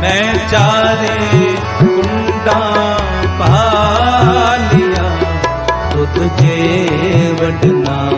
ਮੈਂ ਚਾਰੇ ਕੁੰਡਾ ਪਾਲਿਆ ਤੁਧ ਜੇ ਵਡਨਾ